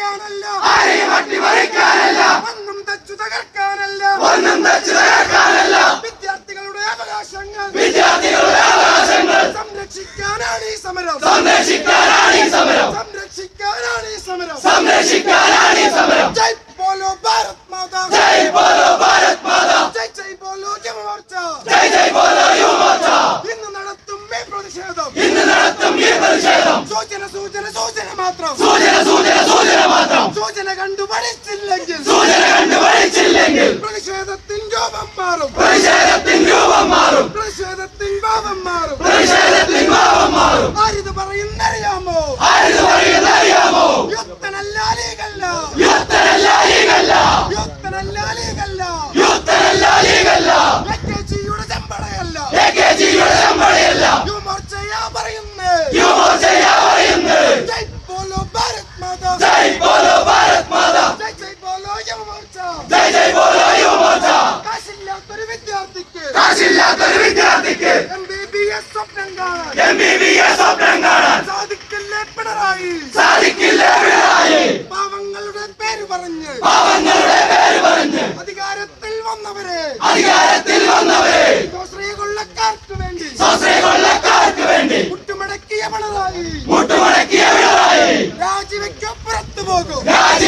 അട്ടിമറിക്കാനല്ല ആരെയും അട്ടിമറിക്കാനല്ല ഒന്നും തച്ചു തകർക്കാനല്ല. ഒന്നും തകർക്കാനല്ല. വിദ്യാർത്ഥികളുടെ അവകാശങ്ങൾ. വിദ്യാർത്ഥികളുടെ അവകാശങ്ങൾ. സംരക്ഷിക്കാനാണ് ഈ സമരം. സംരക്ഷിക്കാനാണ് ഈ സമരം. സംരക്ഷിക്കാനാണ് ഈ സമരം. സംരക്ഷിക്കാനാണ് ഈ സമരം. ജയ് ബോലോ ഭാരത് മാതാ ജയ് ബോലോ ഭാരത് മാതാ. ജയ് ജയ് ബോലോ യുവമോർച്ച ജയ് ജയ് ബോലോ യുവമോർച്ച ഇന്ന് നടത്തും ഈ പ്രതിഷേധം ഇന്ന് നടത്തും ഈ പ്രതിഷേധം സൂചന സൂചന സൂചന മാത്രം. സൂചന സൂചന സൂചന മാത്രം. സൂചന കണ്ടു പഠിച്ചില്ലെങ്കിൽ. സൂചന ജയ് ജയ് ബോലോ യുവമോർച്ച കാശില്ലാത്തൊരു വിദ്യാർത്ഥിക്ക്. കാശില്ലാത്തൊരു വിദ്യാർത്ഥിക്ക് എം ബി ബി എസ് സ്വപ്നം കാണാൻ. എം ബി ബി എസ് സ്വപ്നം കാണാൻ. സാധിക്കില്ലേ പിണറായി? സാധിക്കില്ല പിണറായി. പാവങ്ങളുടെ പേര് പറഞ്ഞ്. പാവങ്ങളുടെ പേര് പറഞ്ഞ്. അധികാരത്തിൽ വന്നവരെ. അധികാരത്തിൽ വന്നവരെ. കൊള്ളക്കാർക്ക് വേണ്ടി. കൊള്ളക്കാർക്ക് വേണ്ടി. മുട്ടുമടക്കിയ പിണറായി. മുട്ടുമടക്കിയ പിണറായി. രാജിവെക്കോ പുറത്തു പോകും. രാജിവെക്കോ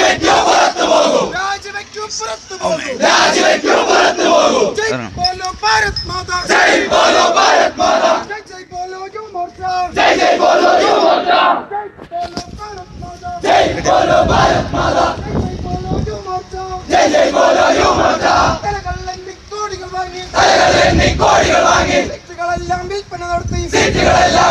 പുറത്തു പോകും. രാജിവെക്കോ പുറത്തു പോകും. ജയ് ബോലോ ഭാരത് മാതാ. ജയ് ബോലോ ഭാരത് മാതാ. ജയ് ജയ് ബോലോ യുവമോർച്ച ജയ് ജയ് ബോലോ ജയ് ബോലോ ഭാരത് മാതാ. ജയ് ബോലോ ഭാരത് മാതാ. ജയ് ജയ് ബോലോ യുവമോർച്ച ജയ് ജയ് ബോലോ യുവമോർച്ച കലകളിലെണ്ണി കോടികൾ വാങ്ങി. തലകൾ എണ്ണി കോടികൾ വാങ്ങി. സീറ്റുകളെല്ലാം വിൽപ്പന നടത്തി. സീറ്റുകളെല്ലാം